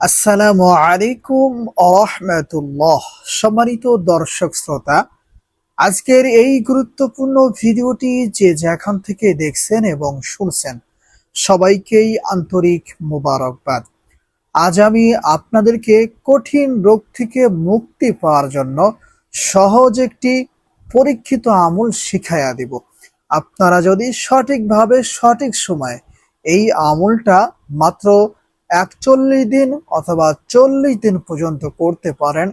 আসসালামু আলাইকুম আরহামতুল্লাহ সম্মানিত দর্শক শ্রোতা, আজকের এই গুরুত্বপূর্ণ ভিডিওটি যে যেখান থেকে দেখছেন এবং শুনছেন, সবাইকেই আন্তরিক মোবারকবাদ। আজ আমি আপনাদেরকে কঠিন রোগ থেকে মুক্তি পাওয়ার জন্য সহজ একটি পরীক্ষিত আমল শিখাইয়া দিব। আপনারা যদি সঠিকভাবে সঠিক সময়ে এই আমলটা মাত্র একচল্লিশ দিন অথবা চল্লিশ দিন পর্যন্ত করতে পারেন।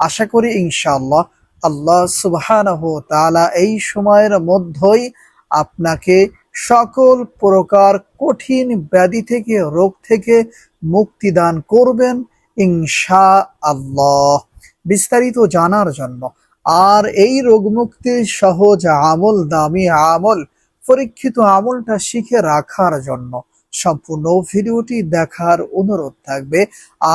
আশা করি ইনশাআল্লাহ আল্লাহ সুবহানাহু তাআলা এই সময়ের মধ্যেই আপনাকে সকল প্রকার কঠিন ব্যাধি থেকে, রোগ থেকে মুক্তি দান করবেন ইনশা আল্লাহ বিস্তারিত জানার জন্য আর এই রোগ মুক্তির সহজ আমল, দামি আমল, পরীক্ষিত আমলটা শিখে রাখার জন্য সম্পূর্ণ ভিডিওটি দেখার অনুরোধ থাকবে।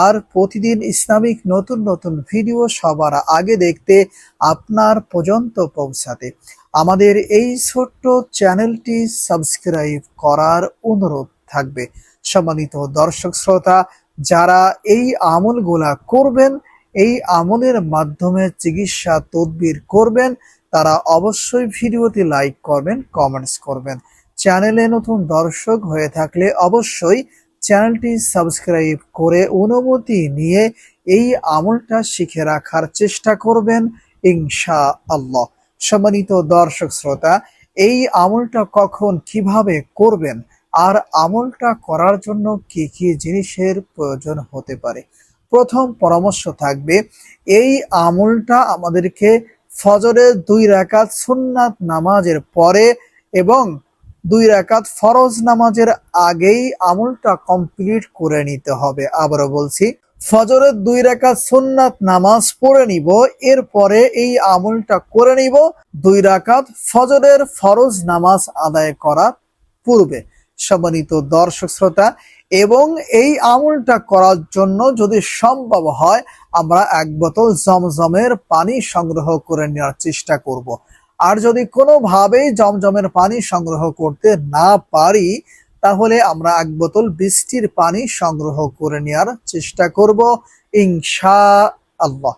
আর প্রতিদিন ইসলামিক নতুন নতুন ভিডিও সবার আগে দেখতে আপনার পর্যন্ত পৌঁছাতে। আমাদের এই ছোট্ট চ্যানেলটি সাবস্ক্রাইব করার অনুরোধ থাকবে। সম্মানিত দর্শক শ্রোতা, যারা এই আমলগুলা করবেন, এই আমলের মাধ্যমে চিকিৎসা, তদবির করবেন, তারা অবশ্যই ভিডিওটি লাইক করবেন, কমেন্টস করবেন। চ্যানেলে নতুন দর্শক হয়ে থাকলে অবশ্যই চ্যানেলটি সাবস্ক্রাইব করে অনুমতি নিয়ে এই আমলটা শিখে রাখার চেষ্টা করবেন ইনশা আল্লাহ সম্মানিত দর্শক শ্রোতা, এই আমলটা কখন কীভাবে করবেন আর আমলটা করার জন্য কি কি জিনিসের প্রয়োজন হতে পারে? প্রথম পরামর্শ থাকবে, এই আমলটা আমাদেরকে ফজরের দুই রাকাত সুন্নাত নামাজের পরে এবং দুই রাকাত ফরজ নামাজের আগেই আমলটা কমপ্লিট করে নিতে হবে। আবারও বলছি, ফজরের দুই রাকাত সুন্নাত নামাজ পড়ে নিব, এরপরে এই আমলটা করে নিব। দুই রাকাত ফজরের ফরজ নামাজ আদায় করার পূর্বে। সম্মানিত দর্শক শ্রোতা, এবং এই আমলটা করার জন্য যদি সম্ভব হয়, আমরা এক বোতল জমজমের পানি সংগ্রহ করে নেওয়ার চেষ্টা করব। আর যদি কোনোভাবেই জমজমের পানি সংগ্রহ করতে না পারি, তাহলে আমরা এক বোতল বৃষ্টির পানি সংগ্রহ করে নেওয়ার চেষ্টা করব ইনশা আল্লাহ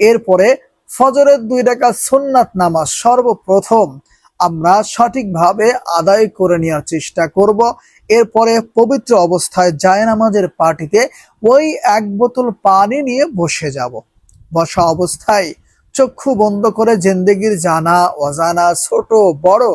এরপরে ফজরের দুই টাকা সুন্নাত নামাজ সর্বপ্রথম আমরা সঠিকভাবে আদায় করে নেওয়ার চেষ্টা করব। এরপরে পবিত্র অবস্থায় জায়নামাজের পার্টিতে ওই এক বোতল পানি নিয়ে বসে যাব। বসা অবস্থায় চক্ষু বন্ধ করে জেন্দেগির জানা, অজানা, ছোট, বড়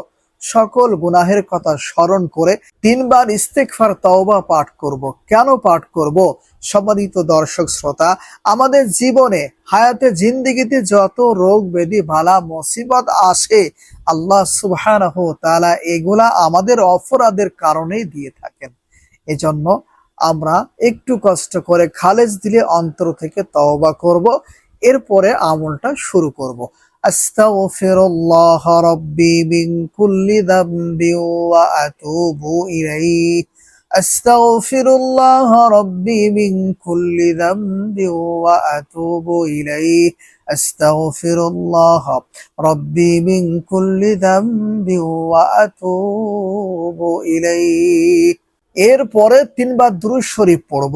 সকল গুনাহের কথা স্মরণ করে তিনবার ইস্তেকফার তওবা পাঠ করব। কেন পাঠ করব? সম্মানিত দর্শক, শ্রোতা, আমাদের জীবনে, হায়াতে, জিন্দিগিতে যত রোগ ব্যাধি ভালা মুসিবত আসে, আল্লাহ সুবহানাহু এগুলা আমাদের অপরাধের কারণেই দিয়ে থাকেন। এজন্য আমরা একটু কষ্ট করে খালেজ দিলে অন্তর থেকে তওবা করব। এরপরে আমলটা শুরু করব। আস্তাগফিরুল্লাহ রাব্বি মিন কুল্লি যামবি ওয়া আতুবু ইলাইহি। আস্তাগফিরুল্লাহ রাব্বি মিন কুল্লি যামবি ওয়া আতুবু ইলাইহি। আস্তাগফিরুল্লাহ রাব্বি মিন কুল্লি যামবি ওয়া আতুবু ইলাইহি। এরপরে তিনবার দুরূদ শরীফ পড়ব।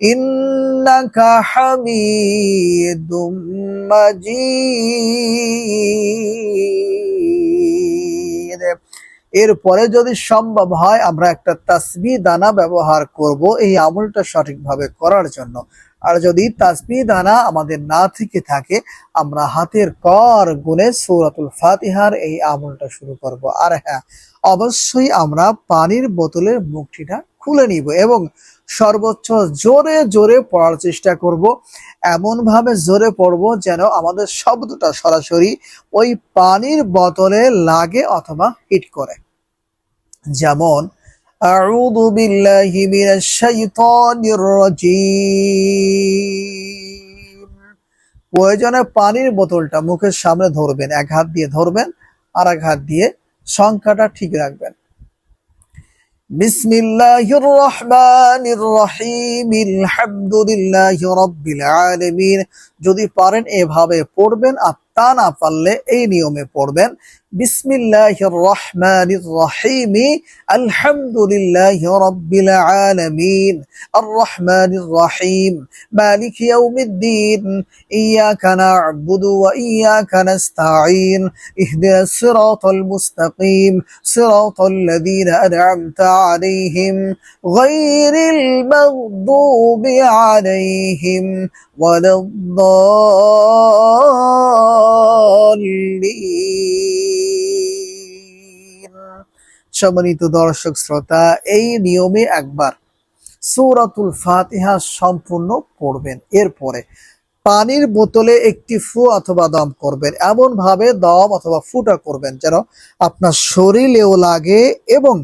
ইন্নাকা হামিদুম মাজিদ। এরপরে যদি সম্ভব হয়, আমরা একটা তাসবি দানা ব্যবহার করব এই আমলটা সঠিকভাবে করার জন্য। আর যদি তাসবি দানা আমাদের না থেকে থাকে, আমরা হাতের কর গুনে সৌরাতুল ফাতিহার এই আমলটা শুরু করব। আর হ্যাঁ অবশ্যই আমরা পানির বোতলের মুখটিটা খুলে নিব এবং সর্বোচ্চ জোরে জোরে পড়ার চেষ্টা করব এমন ভাবে জোরে পড়ব যেন আমাদের শব্দটা সরাসরি ওই পানির বোতলে লাগে অথবা হিট করে যেমন أعوذ بالله من الشيطان الرجيم প্রয়োজনে পানির বোতলটা মুখের সামনে ধরবেন এক হাত দিয়ে ধরবেন আর এক হাত দিয়ে সংখ্যাটা ঠিক রাখবেন বিসমিল্লাহির রহমানির রহিম আলহামদুলিল্লাহি রাব্বিল আলামিন। যদি পারেন এভাবে পড়বেন তা না পারলে এই নিয়মে পড়বেন বিসমিল্লাহির রহমানির রহিম আলহামদুলিল্লাহি রাব্বিল আলামিন আর রহমানির রহিম মালিক ইয়াউমিদ্দিন ইয়াকা না'বুদু ওয়া ইয়াকা নাস্তাঈন ইহদিনাস সিরাতাল মুস্তাকিম সিরাতাল লাযীনা আন'আমতা আলাইহিম গায়রিল মাগদুবি আলাইহিম ওয়ালাদ-দাল্লিন সম্মানিত দর্শক শ্রোতা, এই নিয়মে একবার সূরাতুল ফাতিহা সম্পূর্ণ পড়বেন। এরপরে পানির বোতলে একটি ফু অথবা দম করবেন এমন ভাবে দম অথবা ফুটা করবেন যেন আপনার শরীরেও লাগে এবং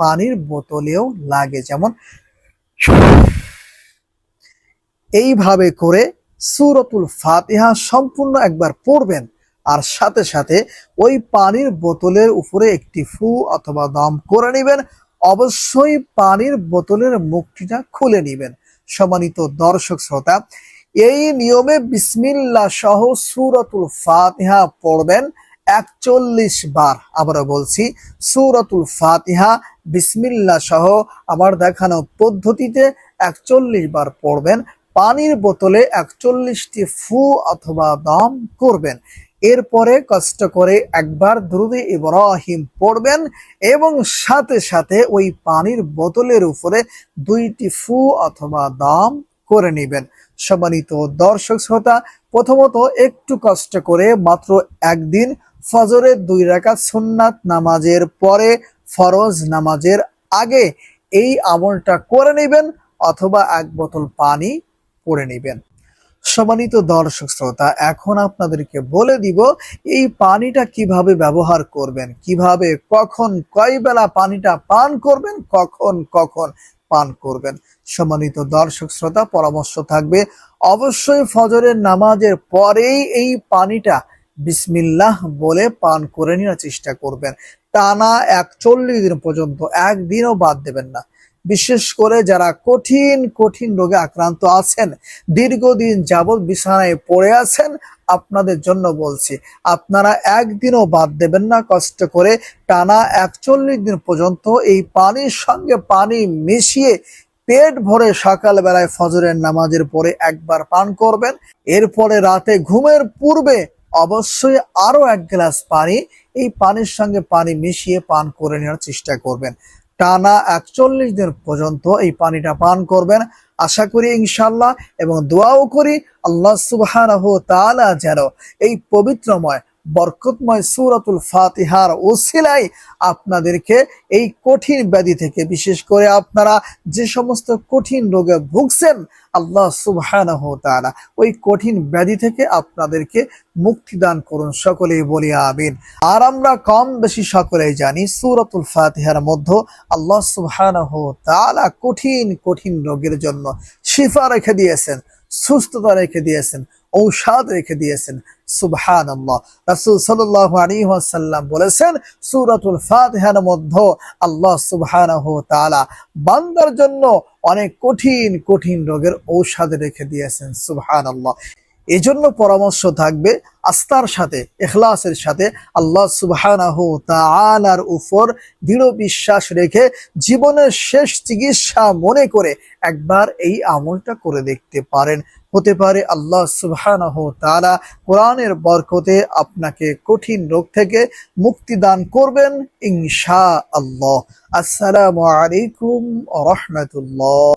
পানির বোতলেও লাগে। যেমন এইভাবে করে সূরাতুল ফাতিহা সম্পূর্ণ একবার পড়বেন, আর সাথে সাথে ওই পানির বোতলের উপরে একটি ফু অথবা দম করে নেবেন। অবশ্যই পানির বোতলের মুখটিটা খুলে নেবেন। সম্মানিত দর্শক শ্রোতা, এই নিয়মে বিসমিল্লাহ সহ সূরাতুল ফাতিহা পড়বেন একচল্লিশ বার। আবারও বলছি, সুরতুল ফাতিহা বিসমিল্লাহ সহ আমার দেখানো পদ্ধতিতে একচল্লিশ বার পড়বেন। পানির বোতলে একচল্লিশটি ফু অথবা দম করবেন। এরপরে কষ্ট করে একবার দ্রুদে ইব্রাহিম পড়বেন এবং সাথে সাথে ওই পানির বোতলের উপরে দুইটি ফু অথবা দম করে নেবেন। সম্মানিত দর্শক শ্রোতা, প্রথমত একটু কষ্ট করে মাত্র একদিন ফজরের দুই রাকাত সুন্নাত নামাজের পরে ফরজ নামাজের আগে এই আমলটা করে নেবেন অথবা এক বোতল পানি পড়ে নেবেন। সম্মানিত দর্শক শ্রোতা, এখন আপনাদেরকে বলে দিব, এই পানিটা কীভাবে ব্যবহার করবেন? কীভাবে, কখন, কয় বেলা পানিটা পান করবেন? কখন কখন পান করবেন? সম্মানিত দর্শক শ্রোতা, পরামর্শ থাকবে, অবশ্যই ফজরের নামাজের পরেই এই পানিটা বিসমিল্লাহ বলে পান করে নেওয়ার চেষ্টা করবেন। টানা একচল্লিশ দিন পর্যন্ত, একদিনও বাদ দেবেন না। বিশেষ করে যারা কঠিন কঠিন রোগে আক্রান্ত আছেন, দীর্ঘদিন যাবৎ বিছানায় পড়ে আছেন, আপনাদের জন্য বলছি, আপনারা একদিনও বাদ দেবেন না, কষ্ট করে টানা একচল্লিশ দিন পর্যন্ত এই পানির সঙ্গে পানি মিশিয়ে পেট ভরে সকালবেলায় ফজরের নামাজের পরে একবার পান করবেন। এরপরে রাতে ঘুমের পূর্বে অবশ্যই আরও এক গ্লাস পানি, এই পানির সঙ্গে পানি মিশিয়ে পান করে নেওয়ার চেষ্টা করবেন। টানা একচল্লিশ দিন পর্যন্ত এই পানিটা পান করবেন। আশা করি ইনশাল্লাহ এবং দোয়াও করি আল্লাহ সুবাহ যেন এই পবিত্রময় বরকতময় সূরাতুল ফাতিহার ওসিলাই আপনাদেরকে এই কঠিন ব্যাধি থেকে, বিশেষ করে আপনারা যে সমস্ত কঠিন রোগে ভুগছেন, আল্লাহ সুবহানাহু ওই কঠিন ব্যাধি থেকে আপনাদেরকে মুক্তি দান করুন। সকলেই বলি আমিন। আর আমরা কম বেশি সকলেই জানি, সূরাতুল ফাতিহার মধ্যে আল্লাহ সুবহানাহু কঠিন কঠিন রোগের জন্য শিফা রেখে দিয়েছেন, সুস্থতা রেখে দিয়েছেন ঔষধ রেখে দিয়েছেন। সুবহান আল্লাহ রাসুল সাল্লাহ আলী ওয়াসাল্লাম বলেছেন, সুরাতুল ফাতিহার মধ্যে আল্লাহ সুবহান বান্দার জন্য অনেক কঠিন কঠিন রোগের ঔষধ রেখে দিয়েছেন। সুবহান আল্লাহ এজন্য পরামর্শ থাকবে আস্থার সাথে, এখলাসের সাথে আল্লাহ সুবহানাহু তাআলার উপর দৃঢ় বিশ্বাস রেখে জীবনের শেষ চিকিৎসা মনে করে একবার এই আমলটা করে দেখতে পারেন। হতে পারে আল্লাহ সুবহানাহু তাআলা কোরআনের বরকতে আপনাকে কঠিন রোগ থেকে মুক্তি দান করবেন ইনশা আল্লাহ আসসালামু আলাইকুম রাহমাতুল্লাহ।